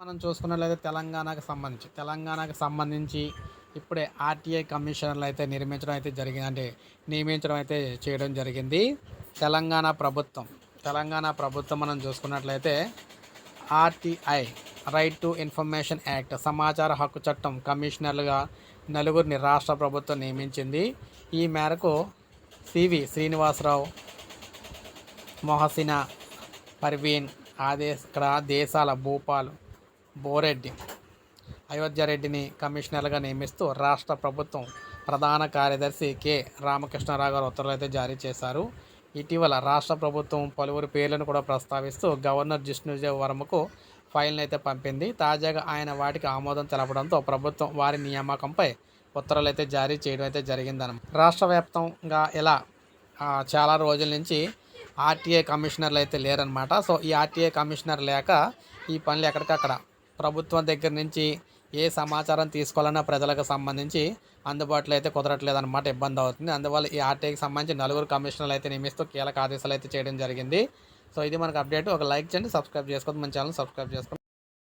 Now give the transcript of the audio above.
మనం చూసుకున్నట్లయితే తెలంగాణకు సంబంధించి తెలంగాణకు సంబంధించి ఇప్పుడే ఆర్టీఐ కమిషనర్లు అయితే నిర్మించడం అయితే జరిగింది. అంటే నియమించడం అయితే చేయడం జరిగింది. తెలంగాణ ప్రభుత్వం తెలంగాణ ప్రభుత్వం మనం చూసుకున్నట్లయితే RTI right to information act సమాచార హక్కు చట్టం కమిషనర్లుగా నలుగురిని రాష్ట్ర ప్రభుత్వం నియమించింది. ఈ మేరకు సివి శ్రీనివాసరావు మొహసిన పర్వీన్ ఆదేశ్ ఇక్కడ దేశాల భూపాల్ బోరెడ్డి. అయోధ్యారెడ్డిని కమిషనర్గా నియమిస్తూ రాష్ట్ర ప్రభుత్వం ప్రధాన కార్యదర్శి కె. రామకృష్ణారావు గారు ఉత్తర్వులు అయితే జారీ చేశారు. ఇటీవల రాష్ట్ర ప్రభుత్వం పలువురు పేర్లను కూడా ప్రస్తావిస్తూ గవర్నర్ జిష్ణుదేవ్ వర్మకు ఫైల్ని అయితే పంపింది. తాజాగా ఆయన వాటికి ఆమోదం తెలపడంతో ప్రభుత్వం వారి నియామకంపై ఉత్తర్వులు అయితే జారీ చేయడం అయితే జరిగిందన్న రాష్ట్ర వ్యాప్తంగా ఇలా చాలా రోజుల నుంచి ఆర్టీఏ కమిషనర్లు అయితే లేరనమాట సో ఈ ఆర్టీఐ కమిషనర్ లేక ఈ పనులు ఎక్కడికక్కడ ప్రభుత్వం దగ్గర నుంచి ఏ సమాచారం తీసుకోవాలన్నా ప్రజలకు సంబంధించి అందుబాటులో అయితే కుదరట్లేదు అనమాట ఇబ్బంది అవుతుంది. అందువల్ల ఈ ఆర్టీఐకి సంబంధించి నలుగురు కమిషనర్లు అయితే నియమిస్తూ కీలక ఆదేశాలు అయితే చేయడం జరిగింది. సో ఇది మనకు అప్డేట్. ఒక లైక్ చేయండి సబ్స్క్రైబ్ చేసుకోవద్దు. మన ఛానల్ సబ్స్క్రైబ్ చేసుకోండి.